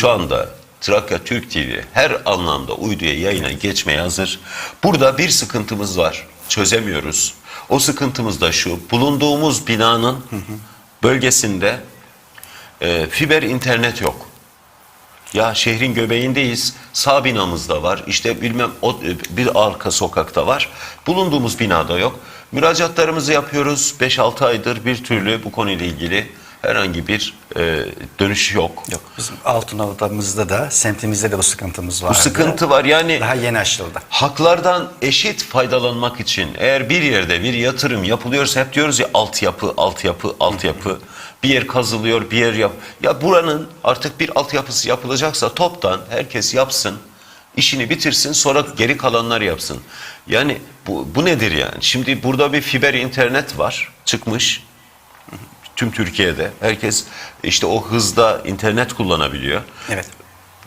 Şu anda Trakya Türk TV her anlamda uyduya yayına geçmeye hazır. Burada bir sıkıntımız var. Çözemiyoruz. O sıkıntımız da şu. Bulunduğumuz binanın bölgesinde e, fiber internet yok. Ya şehrin göbeğindeyiz. Sağ binamızda var. İşte bilmem o, bir arka sokakta var. Bulunduğumuz binada yok. Müracaatlarımızı yapıyoruz. 5-6 aydır bir türlü bu konuyla ilgili herhangi bir e, dönüş yok. Yok bizim Altınova'mızda da semtimizde de bu sıkıntımız var. Bu sıkıntı var. Yani Daha yeni aşıldı. haklardan eşit faydalanmak için eğer bir yerde bir yatırım yapılıyorsa hep diyoruz ya altyapı, altyapı, altyapı. Bir yer kazılıyor, bir yer yap. Ya buranın artık bir altyapısı yapılacaksa toptan herkes yapsın. işini bitirsin sonra geri kalanlar yapsın. Yani bu, bu nedir yani? Şimdi burada bir fiber internet var çıkmış. Tüm Türkiye'de herkes işte o hızda internet kullanabiliyor. Evet.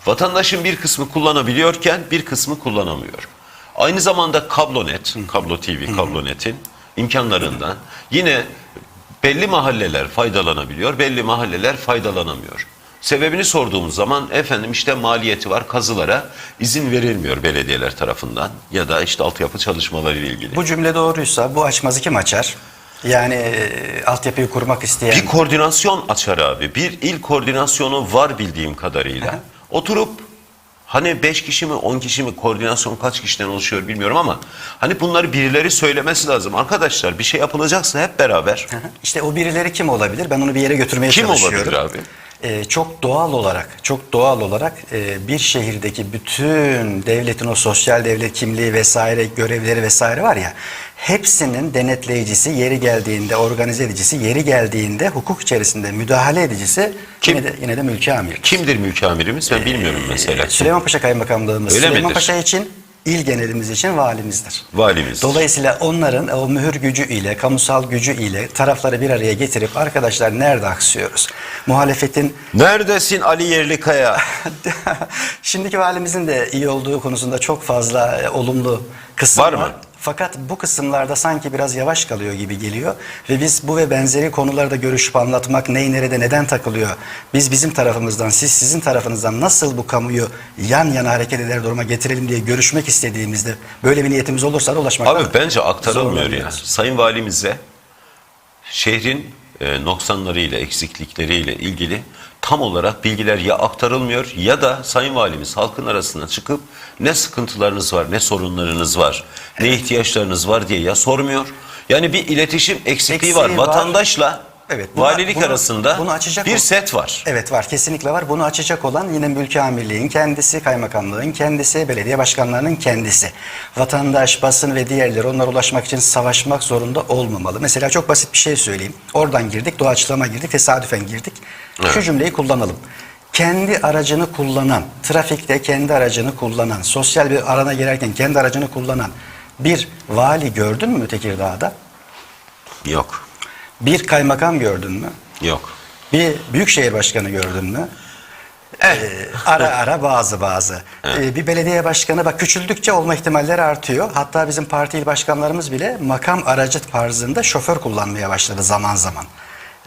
Vatandaşın bir kısmı kullanabiliyorken bir kısmı kullanamıyor. Aynı zamanda kablonet, kablo TV, kablonetin imkanlarından yine belli mahalleler faydalanabiliyor, belli mahalleler faydalanamıyor. Sebebini sorduğumuz zaman efendim işte maliyeti var kazılara izin verilmiyor belediyeler tarafından ya da işte altyapı çalışmaları ile ilgili. Bu cümle doğruysa bu açmazı kim açar? Yani e, altyapıyı kurmak isteyen Bir koordinasyon açar abi. Bir il koordinasyonu var bildiğim kadarıyla. Oturup hani 5 kişi mi 10 kişi mi koordinasyon kaç kişiden oluşuyor bilmiyorum ama hani bunları birileri söylemesi lazım. Arkadaşlar bir şey yapılacaksa hep beraber. İşte o birileri kim olabilir? Ben onu bir yere götürmeye Kim çalışıyorum. olabilir abi? Ee, çok doğal olarak, çok doğal olarak e, bir şehirdeki bütün devletin o sosyal devlet kimliği vesaire görevleri vesaire var ya hepsinin denetleyicisi yeri geldiğinde organize edicisi yeri geldiğinde hukuk içerisinde müdahale edicisi Kim? yine de yine de mülki amir. Kimdir mülki amirimiz ben bilmiyorum mesela. Süleymanpaşa Kaymakamlığımız Öyle Süleymanpaşa midir? için il genelimiz için valimizdir. Valimiz. Dolayısıyla onların o mühür gücü ile, kamusal gücü ile tarafları bir araya getirip arkadaşlar nerede aksıyoruz? Muhalefetin Neredesin Ali Yerlikaya? şimdiki valimizin de iyi olduğu konusunda çok fazla e, olumlu kısım Var var. mı? Fakat bu kısımlarda sanki biraz yavaş kalıyor gibi geliyor ve biz bu ve benzeri konularda görüşüp anlatmak ney nerede neden takılıyor? Biz bizim tarafımızdan siz sizin tarafınızdan nasıl bu kamuyu yan yana hareket eder duruma getirelim diye görüşmek istediğimizde böyle bir niyetimiz olursa da ulaşmakta Abi bence aktarılmıyor ya. Sayın Valimize şehrin e, noksanlarıyla, eksiklikleriyle ilgili tam olarak bilgiler ya aktarılmıyor ya da Sayın Valimiz halkın arasına çıkıp ne sıkıntılarınız var, ne sorunlarınız var, ne ihtiyaçlarınız var diye ya sormuyor. Yani bir iletişim eksikliği var. Eksiği var. Vatandaşla Evet, buna- valilik bunu- arasında bunu açacak bir set var. Evet var kesinlikle var. Bunu açacak olan yine mülki amirliğin kendisi, kaymakamlığın kendisi, belediye başkanlarının kendisi. Vatandaş, basın ve diğerleri onlara ulaşmak için savaşmak zorunda olmamalı. Mesela çok basit bir şey söyleyeyim. Oradan girdik, doğaçlama girdik, tesadüfen girdik. Şu cümleyi kullanalım. Kendi aracını kullanan, trafikte kendi aracını kullanan, sosyal bir arana girerken kendi aracını kullanan bir vali gördün mü Tekirdağ'da? Yok. Bir kaymakam gördün mü? Yok. Bir büyükşehir başkanı gördün mü? Ee, ara ara bazı bazı. Ee, bir belediye başkanı bak küçüldükçe olma ihtimalleri artıyor. Hatta bizim parti il başkanlarımız bile makam aracı tarzında şoför kullanmaya başladı zaman zaman.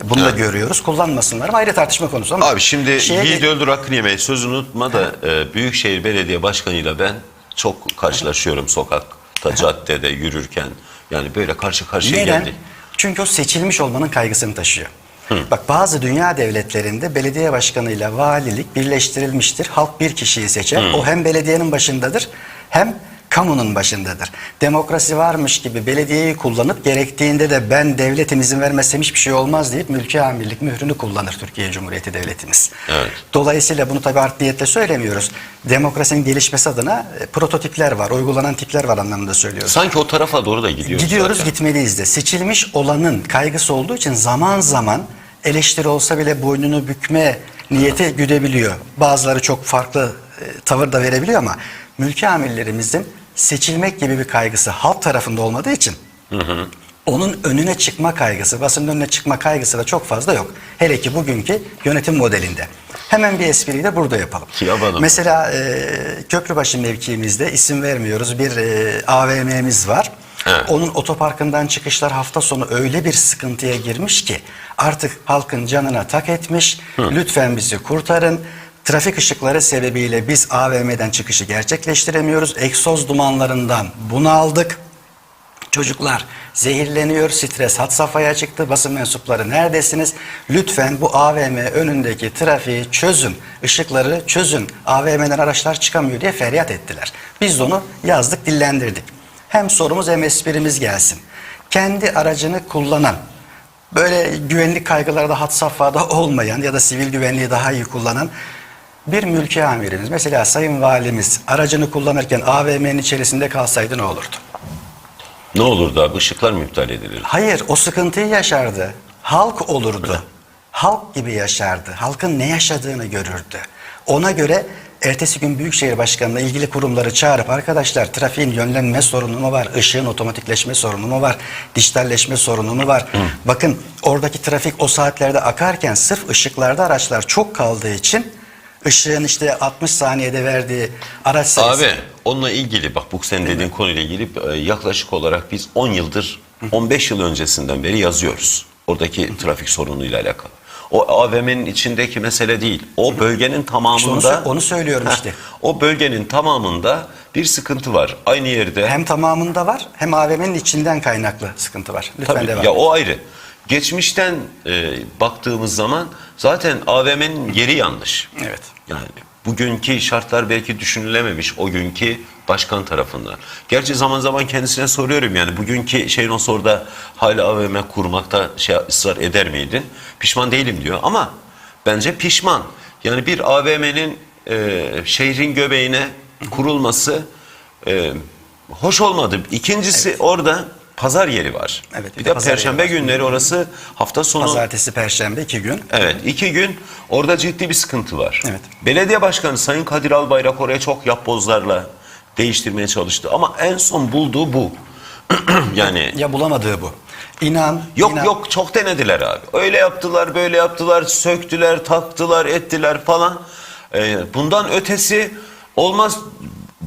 Bunu da görüyoruz. Kullanmasınlar ama ayrı tartışma konusu ama. Abi şimdi şeye yiğit öldür hakkını yemeyi sözünü unutma da e, Büyükşehir Belediye Başkanı'yla ben çok karşılaşıyorum sokakta, caddede yürürken. Yani böyle karşı karşıya Neden? geldik. Çünkü o seçilmiş olmanın kaygısını taşıyor. Bak bazı dünya devletlerinde belediye başkanıyla valilik birleştirilmiştir. Halk bir kişiyi seçer. O hem belediyenin başındadır hem kamunun başındadır. Demokrasi varmış gibi belediyeyi kullanıp gerektiğinde de ben devletim izin vermezsem hiçbir şey olmaz deyip mülki amirlik mührünü kullanır Türkiye Cumhuriyeti Devletimiz. Evet. Dolayısıyla bunu tabii art niyetle söylemiyoruz. Demokrasinin gelişmesi adına e, prototipler var, uygulanan tipler var anlamında söylüyoruz. Sanki o tarafa doğru da gidiyoruz. Gidiyoruz zaten. gitmeliyiz de. Seçilmiş olanın kaygısı olduğu için zaman zaman eleştiri olsa bile boynunu bükme niyeti güdebiliyor. Bazıları çok farklı e, tavır da verebiliyor ama mülki amirlerimizin seçilmek gibi bir kaygısı halk tarafında olmadığı için onun önüne çıkma kaygısı, basının önüne çıkma kaygısı da çok fazla yok. Hele ki bugünkü yönetim modelinde. Hemen bir espriyi de burada yapalım. Yapalım. Mesela e, Köprübaşı mevkiimizde isim vermiyoruz bir e, AVM'miz var. Evet. Onun otoparkından çıkışlar hafta sonu öyle bir sıkıntıya girmiş ki artık halkın canına tak etmiş. Lütfen bizi kurtarın. Trafik ışıkları sebebiyle biz AVM'den çıkışı gerçekleştiremiyoruz. Egzoz dumanlarından bunu aldık. Çocuklar zehirleniyor, stres hat safhaya çıktı. Basın mensupları neredesiniz? Lütfen bu AVM önündeki trafiği çözün, ışıkları çözün. AVM'den araçlar çıkamıyor diye feryat ettiler. Biz de onu yazdık, dillendirdik. Hem sorumuz hem esprimiz gelsin. Kendi aracını kullanan, böyle güvenlik kaygıları da had safhada olmayan ya da sivil güvenliği daha iyi kullanan bir mülki amirimiz, mesela Sayın Valimiz aracını kullanırken AVM'nin içerisinde kalsaydı ne olurdu? Ne olurdu abi? Işıklar mı iptal edilir? Hayır, o sıkıntıyı yaşardı. Halk olurdu. Halk gibi yaşardı. Halkın ne yaşadığını görürdü. Ona göre ertesi gün Büyükşehir Başkanı'na ilgili kurumları çağırıp arkadaşlar trafiğin yönlenme sorunu mu var? Işığın otomatikleşme sorunu mu var? Dijitalleşme sorunu mu var? Bakın oradaki trafik o saatlerde akarken sırf ışıklarda araçlar çok kaldığı için ışığın işte 60 saniyede verdiği araç sayısı Abi onunla ilgili bak bu senin dediğin konuyla ilgili e, yaklaşık olarak biz 10 yıldır 15 yıl öncesinden beri yazıyoruz. Oradaki trafik sorunuyla alakalı. O AVM'nin içindeki mesele değil. O bölgenin tamamında İşte onu sö- onu söylüyorum işte. O bölgenin tamamında bir sıkıntı var. Aynı yerde hem tamamında var hem AVM'nin içinden kaynaklı sıkıntı var. Lütfen Tabii, devam ya edin. o ayrı. Geçmişten e, baktığımız zaman zaten AVM'nin yeri yanlış. Evet. Yani bugünkü şartlar belki düşünülememiş o günkü başkan tarafından. Gerçi zaman zaman kendisine soruyorum yani bugünkü şeyin o soruda hala AVM kurmakta şey ısrar eder miydin? Pişman değilim diyor ama bence pişman. Yani bir AVM'nin e, şehrin göbeğine kurulması e, hoş olmadı. İkincisi orada pazar yeri var. Evet, bir bir de de perşembe günleri orası hafta sonu Pazartesi, Perşembe iki gün. Evet iki gün orada ciddi bir sıkıntı var. Evet. Belediye Başkanı Sayın Kadir Albayrak oraya çok yapbozlarla değiştirmeye çalıştı. Ama en son bulduğu bu. yani Ya bulamadığı bu. İnan. yok inan- yok çok denediler abi. Öyle yaptılar böyle yaptılar söktüler taktılar ettiler falan. Ee, bundan ötesi olmaz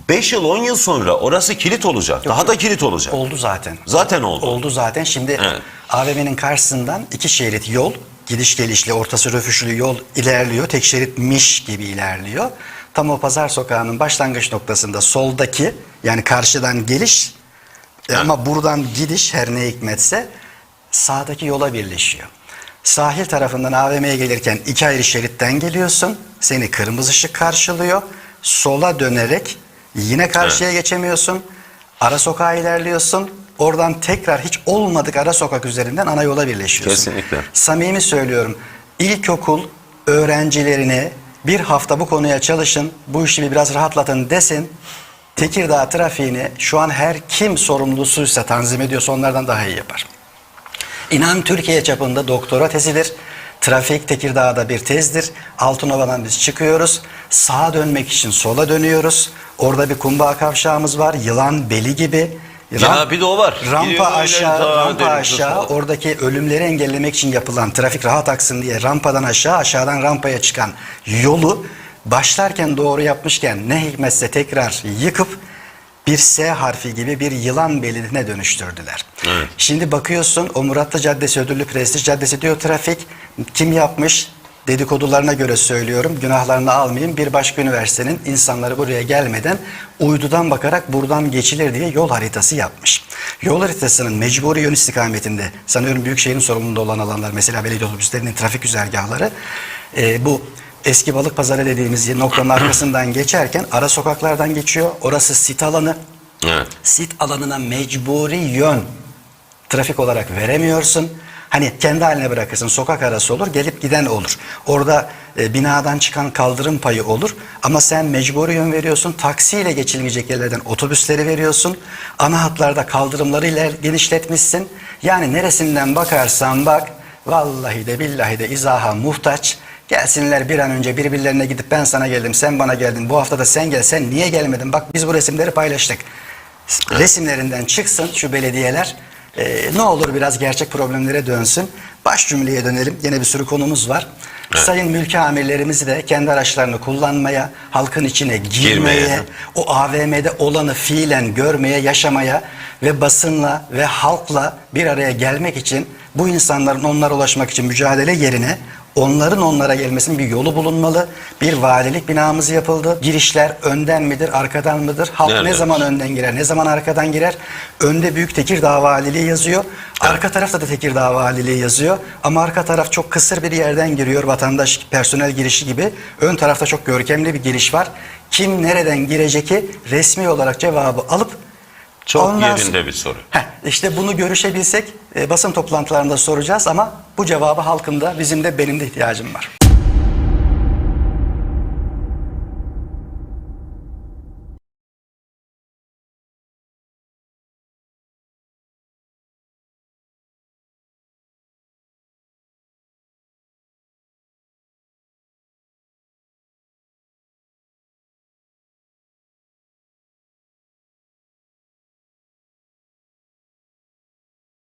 5 yıl 10 yıl sonra orası kilit olacak. Daha da kilit olacak. Oldu zaten. Zaten oldu. Oldu zaten. Şimdi Evet. AVM'nin karşısından iki şerit yol, gidiş gelişli, ortası röfüşlü yol ilerliyor. Tek şeritmiş gibi ilerliyor. Tam o pazar sokağının başlangıç noktasında soldaki yani karşıdan geliş e, ama buradan gidiş her ne hikmetse sağdaki yola birleşiyor. Sahil tarafından AVM'ye gelirken iki ayrı şeritten geliyorsun. Seni kırmızı ışık karşılıyor. Sola dönerek yine karşıya geçemiyorsun. Ara sokağa ilerliyorsun. Oradan tekrar hiç olmadık ara sokak üzerinden ana yola birleşiyorsun. Kesinlikle. Samimi söylüyorum. İlkokul öğrencilerine bir hafta bu konuya çalışın, bu işi bir biraz rahatlatın desin. Tekirdağ trafiğini şu an her kim sorumlusuysa tanzim ediyorsa onlardan daha iyi yapar. İnan Türkiye çapında doktora tezidir. Trafik Tekirdağ'da bir tezdir. Altınova'dan biz çıkıyoruz. Sağa dönmek için sola dönüyoruz. Orada bir kumbağ kavşağımız var. Yılan beli gibi. Ya bir de o var. Gidiyor Rampa öyle aşağı, daha rampa aşağı. Oradaki ölümleri engellemek için yapılan trafik rahat aksın diye rampadan aşağı, aşağıdan rampaya çıkan yolu başlarken doğru yapmışken ne hikmetse tekrar yıkıp bir S harfi gibi bir yılan beline dönüştürdüler. Evet. Şimdi bakıyorsun o Muratlı Caddesi ödüllü Prestij Caddesi diyor trafik. Kim yapmış? Dedikodularına göre söylüyorum. Günahlarını almayayım. Bir başka üniversitenin insanları buraya gelmeden uydudan bakarak buradan geçilir diye yol haritası yapmış. Yol haritasının mecburi yön istikametinde sanıyorum Büyükşehir'in sorumluluğunda olan alanlar mesela belediye otobüslerinin trafik güzergahları e, bu eski balık pazarı dediğimiz noktanın arkasından geçerken ara sokaklardan geçiyor. Orası sit alanı. Evet. Sit alanına mecburi yön trafik olarak veremiyorsun. Hani kendi haline bırakırsın sokak arası olur gelip giden olur. Orada e, binadan çıkan kaldırım payı olur ama sen mecburi yön veriyorsun. Taksiyle geçilmeyecek yerlerden otobüsleri veriyorsun. Ana hatlarda kaldırımları iler genişletmişsin. Yani neresinden bakarsan bak vallahi de billahi de izaha muhtaç. Gelsinler bir an önce birbirlerine gidip ben sana geldim sen bana geldin bu hafta da sen gel sen niye gelmedin bak biz bu resimleri paylaştık resimlerinden çıksın şu belediyeler. Ee, ne olur biraz gerçek problemlere dönsün. Baş cümleye dönelim. Yine bir sürü konumuz var. Sayın mülki amirlerimizi de kendi araçlarını kullanmaya, halkın içine girmeye, Girmeye. o AVM'de olanı fiilen görmeye, yaşamaya ve basınla ve halkla bir araya gelmek için bu insanların onlara ulaşmak için mücadele yerine Onların onlara gelmesinin bir yolu bulunmalı. Bir valilik binamız yapıldı. Girişler önden midir, arkadan mıdır? Halk Nereden? ne zaman önden girer, ne zaman arkadan girer? Önde büyük Tekirdağ Valiliği yazıyor. Arka tarafta da Tekirdağ Valiliği yazıyor. Ama arka taraf çok kısır bir yerden giriyor. Vatandaş personel girişi gibi. Ön tarafta çok görkemli bir giriş var. Kim nereden girecek ki resmi olarak cevabı alıp Çok ondan yerinde bir soru. Heh, işte bunu görüşebilsek e, basın toplantılarında soracağız ama bu cevabı halkın da bizim de benim de ihtiyacım var.